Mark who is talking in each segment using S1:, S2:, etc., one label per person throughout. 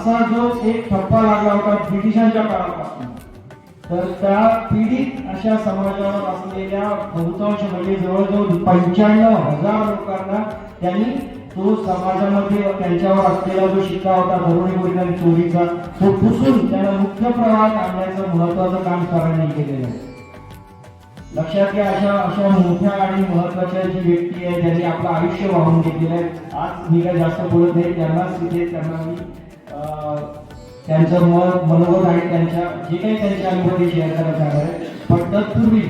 S1: असा जो एक ठप्पा लागला होता ब्रिटिशांच्या काळापासून तर त्या पीडित अशा समाजावर असलेल्या बहुतांश म्हणजे जवळजवळ पंच्याण्णव हजार लोकांना त्यांनी तो समाजामध्ये त्यांच्यावर असलेला जो शिक्का होता धरुणी चोरीचा तो पुसून त्याला मुख्य प्रवाहात आणण्याचं महत्वाचं काम सरांनी केलेलं आहे. लक्षात घ्या अशा अशा मोठ्या आणि महत्त्वाच्या जी व्यक्ती आहे ज्यांनी आपलं आयुष्य वाहून घेतलेलं आहे. आज मी काय जास्त बोलत नाही त्यांनाच तिथे त्यांना मी त्यांचं मत मनोगत आणि त्यांच्या जे काही त्यांचे अनुभव शेअर करायला सांगणार आहे पण तत्पूर्वी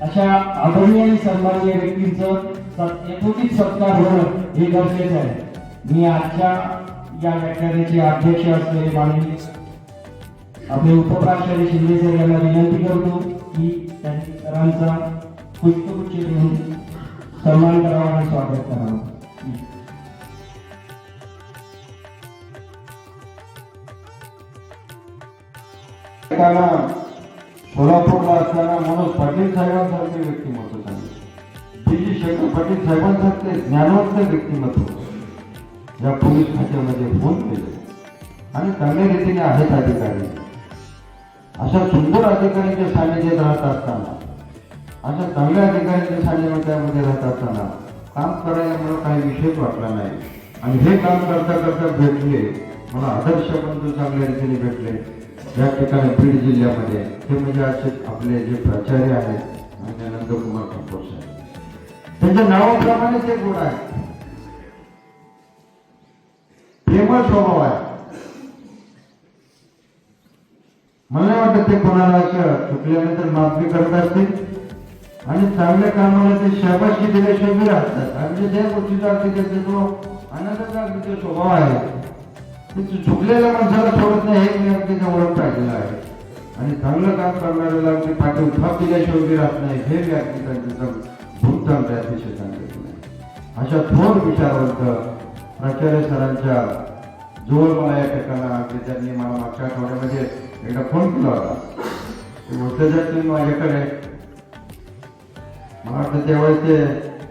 S1: अशा आदरणीय आणि सन्माननीय व्यक्तींचं सत- यथोचित सत्कार होणं हे गरजेचं आहे. मी आजच्या या व्याख्यानाचे अध्यक्ष असलेले माननीय आपले उपप्राचार्य शिंदे सर यांना विनंती करतो की त्यांनी सरांचा पुष्पगुच्छ देऊन सन्मान करावा आणि स्वागत करावं.
S2: एकाला सोलापूरला असताना मनोज पाटील साहेबांसारखे व्यक्तिमत्व झाले बी जी शंकर पाटील साहेबांसारखे ज्ञानवंत व्यक्तिमत्व. या पोलीस खात्यामध्ये फोन केले. आणि चांगल्या रीतीने आहेत अधिकारी. अशा सुंदर अधिकाऱ्यांच्या सानिध्यात राहत असताना अशा चांगल्या अधिकाऱ्यांच्या सानिध्यामध्ये राहत असताना काम करायला मला काही विषयच वाटला नाही. आणि हे काम करता करता भेटले मला आदर्श बंधू चांगल्या रीतीने भेटले. या ठिकाणी बीड जिल्ह्यामध्ये हे म्हणजे असे आपले जे प्राचार्य आहेत म्हणजे नंदकुमार ठाकूर साहेब. त्यांच्या नावाप्रमाणे ते गुण आहे प्रेमळ स्वभाव आहे. मला नाही वाटत ते कोणाला असं चुकल्यानंतर माफी करत असतील. आणि चांगल्या कामाला ते शाबाशी दिल्याशिवाय राहतात आणि ज्या गोष्टीचा अर्थ त्यांचा जो आनंदाचा स्वभाव आहे ते चुकलेल्या माणसाला सोडत नाही हे मी अगदी ओळख पाहिलेलं आहे. आणि चांगलं काम करणाऱ्याला अगदी पाठी थाप दिल्याशिवाय उभी राहत नाही हे मी अगदी त्यांचं भूत चांगलं अतिशय सांगितलं अशा थोर विचारवंत प्राचार्य सरांच्या जोर मला या ठिकाणा अगदी त्यांनी मला मागच्या आठवड्यामध्ये एकदा फोन केला होता. ते बोलते माझ्याकडे मला वाटतं त्यावेळेस ते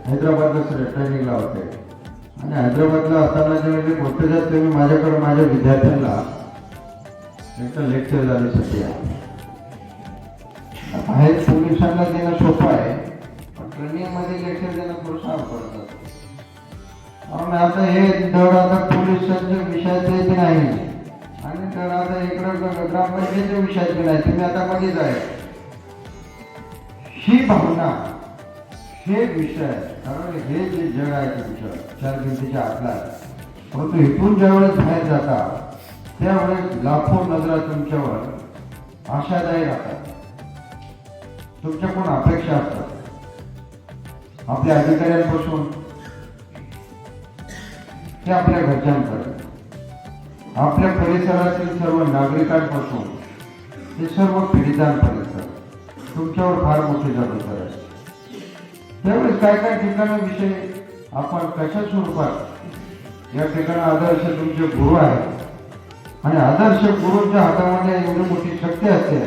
S2: हैदराबादला ट्रेनिंगला होते. आणि हैदराबादला असताना जे म्हणजे बोलते जर तुम्ही माझ्याकडे माझ्या विद्यार्थ्यांना एकदा लेक्चर झाल्यासाठी बाहेर पोलिसांना देणं सोपं आहे पण ट्रेनिंगमध्ये लेक्चर देणं थोडंसं अवघड जातं कारण आता हे धड आता पोलिसांच्या विषयाचे ते नाही. आणि तर आता इकडं ग- ग्रामपंचायतीच्या विषयात नाही. तुम्ही आता मध्येच आहे. ही भावना हे विषय कारण हे जे जग आहे तुमचं चार भिंतीच्या आतला आहे परंतु इथून ज्यावेळेस बाहेर जाता त्यावेळेस लाखो नजरा तुमच्यावर आशादायी राहतात. तुमच्याकडून अपेक्षा असतात. आपल्या अधिकाऱ्यांपासून ते आपल्या घरच्यांकडे. आपल्या परिसरातील सर्व नागरिकांपासून ते सर्व पीडितांपर्यंत. तुमच्यावर फार मोठी जबाबदारी आहे. त्यावेळेस काय काय ठिकाणाविषयी आपण कशा स्वरूपात या ठिकाणी आदर्श तुमचे गुरु आहेत? आणि आदर्श गुरूंच्या हातामध्ये एवढी मोठी शक्ती असते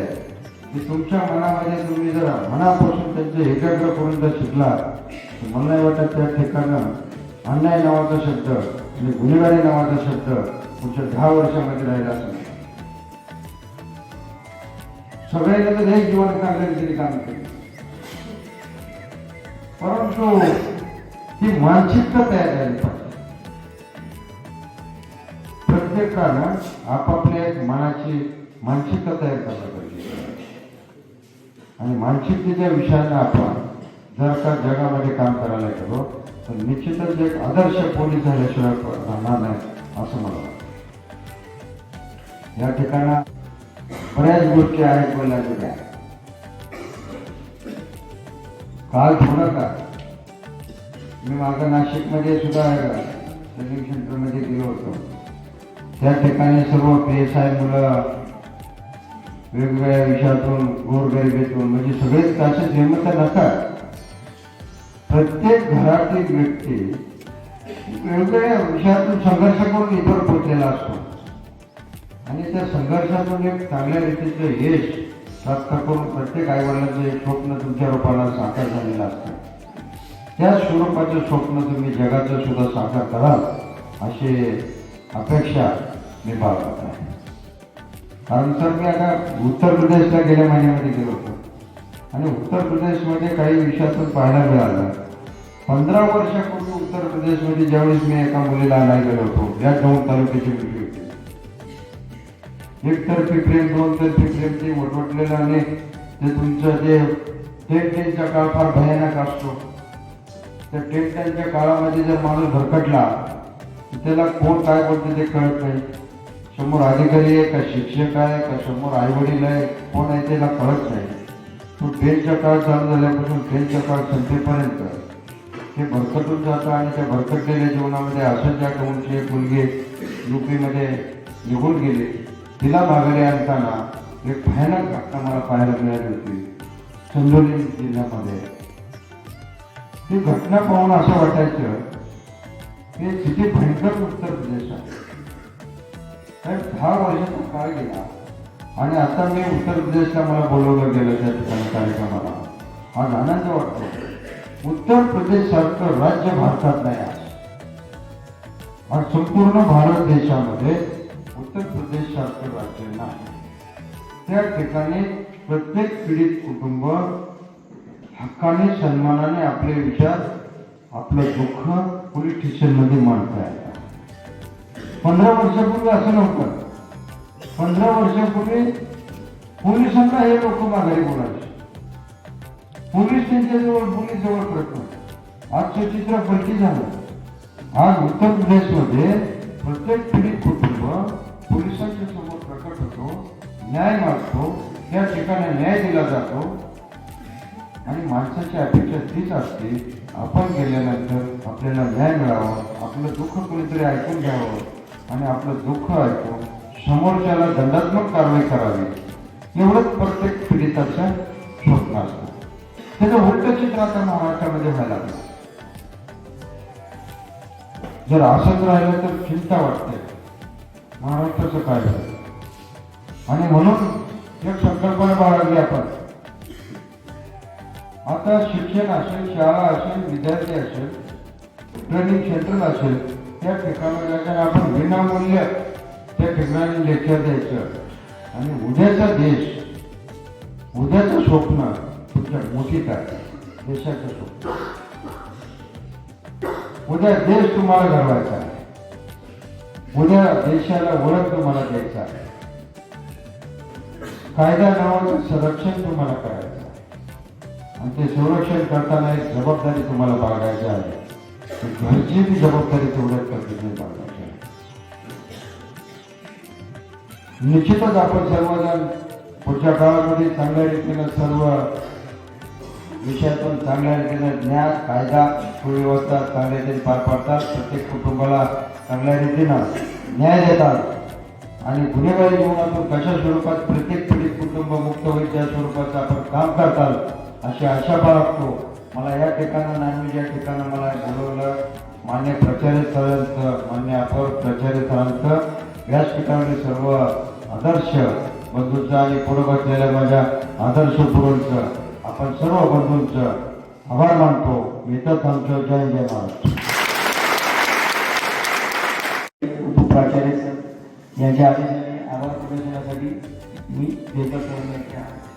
S2: की तुमच्या मनामध्ये तुम्ही जर मनापासून त्यांचे एकाग्र करून जर शिकला तर मला नाही वाटत त्या ठिकाणं अन्याय नावाचा शब्द आणि गुन्हेगारी नावाचा शब्द पुढच्या दहा वर्षामध्ये राहिला असेल. सगळ्यांनी तर हे जीवन चांगल्या रीतीने काम केलं. परंतु ही मानसिकता तयार झाली पाहिजे. प्रत्येकानं आपापल्या एक मनाची मानसिकता तयार करायला पाहिजे आणि मानसिकतेच्या विषयानं आपण जर का जगामध्ये काम करायला गेलो तर निश्चितच एक आदर्श पोलीस झाल्याशिवाय राहणार नाही असं मला वाटतं. या ठिकाणा बऱ्याच गोष्टी आहेत बोलण्याच्या काल होणार का मी मागं नाशिकमध्ये सुद्धा ट्रेनिंग सेंटरमध्ये गेलो होतो. त्या ठिकाणी सर्व पी एस आय मुलं वेगवेगळ्या विषयातून गोरगरिबीतून म्हणजे सगळेच असे श्रीमंत नसतात. प्रत्येक घरातील व्यक्ती वेगवेगळ्या विषयातून संघर्ष करून इतर पोचलेला असतो. आणि त्या संघर्षातून एक चांगल्या रीतीचं यश प्राप्त करून प्रत्येक आईवडिलांचं एक स्वप्न तुमच्या रूपाला साकार झालेलं असतं. त्या स्वरूपाचं स्वप्न तुम्ही जगाचं सुद्धा साकार कराल अशी अपेक्षा मी बाळगत आहे. कारण सर मी आता उत्तर प्रदेशला गेल्या महिन्यामध्ये गेलो होतो. आणि उत्तर प्रदेशमध्ये काही विषयातून पाहायला मिळालं. पंधरा वर्षापूर्वी उत्तर प्रदेशमध्ये ज्यावेळेस मी एका मुलीला आणायला गेलो होतो या दौंड तालुक्याची मुलगी होती प्रेम दोन तर्फी प्रेम ते वटवटलेलं आणि ते तुमचं जे टेन टेनचा काळ फार भयानक असतो. त्या टेन काळामध्ये जर माणूस भरकटला तर त्याला कोण काय बोलते ते कळत नाही. समोर अधिकारी आहे का शिक्षक आहे का समोर आई वडील आहे कोण आहे त्याला कळत नाही. तो ट्रेनचा काळ चालू झाल्यापासून ट्रेनचा काळ संपेपर्यंत ते भरकटून जातं आणि त्या भरकटलेल्या जीवनामध्ये असंच ज्या कौनची एक मुलगी युपीमध्ये निघून गेली. तिला माघारी आणताना एक भयानक घटना मला पाहायला मिळाली होती. चंदोली जिल्ह्यामध्ये. ती घटना पाहून असं वाटायचं की किती भयंकर उत्तर प्रदेश आहे. दहा वर्षाचा काळ गेला आणि आता मी उत्तर प्रदेशला मला बोलवलं गेलं त्या ठिकाणी कार्यक्रमाला. आज आनंद वाटतो. उत्तर प्रदेशसारखं राज्य भारतात नाही आज आज संपूर्ण भारत देशामध्ये उत्तर प्रदेशसारखं राज्य नाही. त्या ठिकाणी प्रत्येक पीडित कुटुंब हक्काने सन्मानाने आपले विचार आपलं दुःख पोलीस स्टेशनमध्ये मांडता येतात. पंधरा वर्षापूर्वी असं नव्हतं. पंधरा वर्षापूर्वी पोलिसांना हे लोक माघारी बोलायचे. पोलीस त्यांच्याजवळ पोलीस जवळ प्रश्न आज चित्र पलटी झालं. आज उत्तर प्रदेशमध्ये प्रत्येक पीडित न्याय मागतो त्या ठिकाणी न्याय दिला जातो. आणि माणसाची अपेक्षा तीच असते आपण गेल्यानंतर आपल्याला न्याय मिळावा आपलं दुःख कोणीतरी ऐकून घ्यावं आणि आपलं दुःख ऐकून समोरच्याला दंडात्मक कारवाई करावी. एवढंच प्रत्येक पीडिताचं स्वप्न असतं. त्याचं उलट चित्र आता महाराष्ट्रामध्ये व्हायला लागलं. जर असंच राहिलं तर चिंता वाटते. महाराष्ट्राचं काय झालं आणि म्हणून एक संकल्पना बाळगली आपण. आता शिक्षण असेल शाळा असेल विद्यार्थी असेल ट्रेनिंग सेंटर असेल त्या ठिकाणी आपण विनामूल्य त्या ठिकाणी लेक्चर द्यायचं. आणि उद्याचा देश उद्याचं स्वप्न तुमच्या मोठीत आहे. देशाचं स्वप्न. उद्या देश तुम्हाला घडवायचा आहे. उद्या देशाला ओळख तुम्हाला द्यायचा आहे. कायदा नावाचं संरक्षण तुम्हाला करायचं आणि ते संरक्षण करताना एक जबाबदारी तुम्हाला बाळगायची आहे. घरची ती जबाबदारी तेवढ्या पद्धतीने बाळगायची आहे. निश्चितच आपण सर्वजण पुढच्या काळामध्ये चांगल्या रीतीनं सर्व विषयातून चांगल्या रीतीनं ज्ञान कायदा सुव्यवस्था चांगल्या रीतीने पार पाडतात. प्रत्येक कुटुंबाला चांगल्या रीतीनं न्याय देतात. आणि गुन्हेगारी जीवनातून कशा स्वरूपात प्रत्येक पीडित कुटुंब मुक्त होईल त्या स्वरूपाचं आपण काम करताल अशी आशा बाळगतो. मला या ठिकाणं नाही या ठिकाणं मला बोलवलं मान्य प्रचारित सरांचं मान्य अपर प्रचारित सरांचं व्यासपीठावरील सर्व आदर्श बंधूंचं आणि पुढे बसलेल्या माझ्या आदर्श गुरूंचं आपण सर्व बंधूंचं आभार मानतो. मी तर थांबतो जय जय महाराज
S1: उपप्राचार्य सर यांच्या आवाज आभार प्रदर्शनासाठी मी देवता